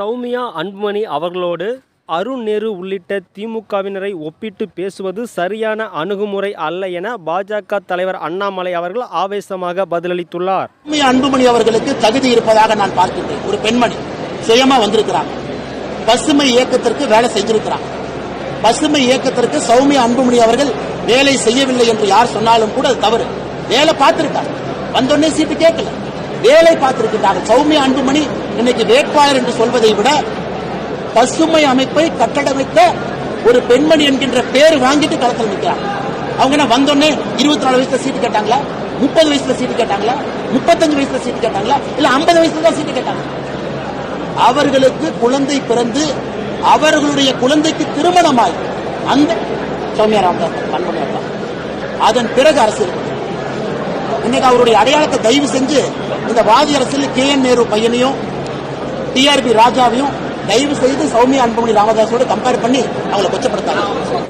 சௌமியா அன்புமணி அவர்களோடு அருண் நேரு உள்ளிட்ட திமுகவினரை ஒப்பிட்டு பேசுவது சரியான அணுகுமுறை அல்ல என பாஜக தலைவர் அண்ணாமலை அவர்கள் ஆவேசமாக பதிலளித்துள்ளார். அன்புமணி அவர்களுக்கு தகுதி இருப்பதாக நான் பார்க்கின்றேன் ஒரு பெண்மணி சுயமா வந்திருக்கிறாங்க. பசுமை இயக்கத்திற்கு வேலை செஞ்சிருக்கிறாங்க. பசுமை இயக்கத்திற்கு சௌமியா அன்புமணி அவர்கள் வேலை செய்யவில்லை என்று யார் சொன்னாலும் கூட அது தவறு. வேலை பார்த்திருக்காங்க. வந்தோடனே சீட்டு கேட்கல. வேலை பார்த்திருக்கிறாங்க சௌமியா அன்புமணி இன்னைக்கு வேட்பாளர் என்று சொல்வதை விட பசுமை அமைப்பை கட்டடமைத்த ஒரு பெண்மணி என்கின்ற பேர் வாங்கிட்டு களத்தில் நிற்கிறாங்க அவங்க என்ன வந்தோடனே இருபத்தி நாலு வயசுல சீட்டு கேட்டாங்களா? முப்பது வயசுல சீட்டு கேட்டாங்களா? முப்பத்தஞ்சு வயசுல சீட்டு கேட்டாங்களா? இல்ல ஐம்பது வயசுல தான் சீட்டு கேட்டாங்க. அவர்களுக்கு குழந்தை பிறந்து அவர்களுடைய குழந்தைக்கு திருமணமாய் அந்த சௌமியா ராமதாஸ் கண்மணி அதன் பிறகு அரசியல் இன்னைக்கு அவருடைய அடையாளத்தை தயவு செஞ்சு இந்த வாதி அரசியல் கே என் நேரு பையனையும் டிஆர்பி ராஜாவையும் தயவு செய்து சௌமியா அன்புமணி ராமதாஸோடு கம்பேர் பண்ணி அவங்களை கொச்சப்படுத்தாங்க